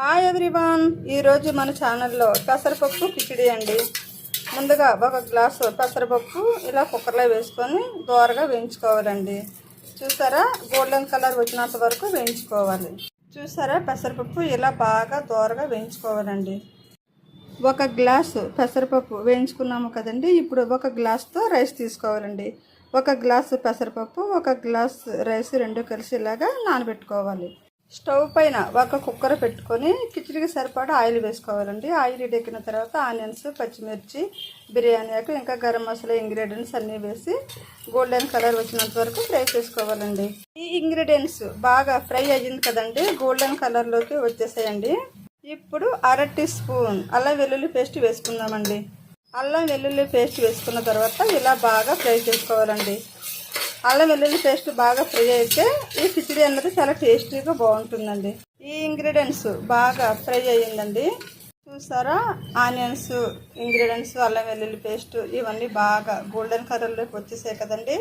Hi everyone ఈరోజు మన ఛానల్లో పెసరపప్పు కిచిడి అండి. ముందుగా ఒక గ్లాసు పెసరపప్పు ఇలా కుక్కర్లో వేసుకొని దోరగా వేయించుకోవాలండి. చూసారా? గోల్డెన్ కలర్ వచ్చినంత వరకు వేయించుకోవాలి. చూసారా? పెసరపప్పు ఇలా బాగా దోరగా వేయించుకోవాలండి. ఒక గ్లాసు పెసరపప్పు వేయించుకున్నాము కదండి. ఇప్పుడు ఒక గ్లాస్తో రైస్ తీసుకోవాలండి. ఒక గ్లాసు పెసరపప్పు ఒక గ్లాస్ రైస్ రెండు కలిసి ఇలాగా నానబెట్టుకోవాలి. స్టవ్ పైన ఒక కుక్కర్ పెట్టుకొని కిచిడికి సరిపడా ఆయిల్ వేసుకోవాలండి. ఆయిల్ ఎక్కిన తర్వాత ఆనియన్స్ పచ్చిమిర్చి బిర్యానీ ఆకు ఇంకా గరం మసాలా ఇంగ్రీడియంట్స్ అన్నీ వేసి గోల్డెన్ కలర్ వచ్చినంత వరకు ఫ్రై చేసుకోవాలండి. ఈ ఇంగ్రీడియంట్స్ బాగా ఫ్రై అయ్యింది కదండి గోల్డెన్ కలర్లోకి వచ్చేసాయండి. ఇప్పుడు అర టీ స్పూన్ అల్లం వెల్లుల్లి పేస్ట్ వేసుకుందామండి. అల్లం వెల్లుల్లి పేస్ట్ వేసుకున్న తర్వాత ఇలా బాగా ఫ్రై చేసుకోవాలండి. అల్లం వెల్లుల్లి పేస్ట్ బాగా ఫ్రై అయితే ఈ కిచిడి అన్నది చాలా టేస్టీగా బాగుంటుందండి. ఈ ఇంగ్రీడియంట్స్ బాగా ఫ్రై అయ్యిందండి. చూసారా? ఆనియన్స్ ఇంగ్రీడియంట్స్ అల్లం వెల్లుల్లి పేస్ట్ ఇవన్నీ బాగా గోల్డెన్ కలర్లోకి వచ్చేసాయి కదండి.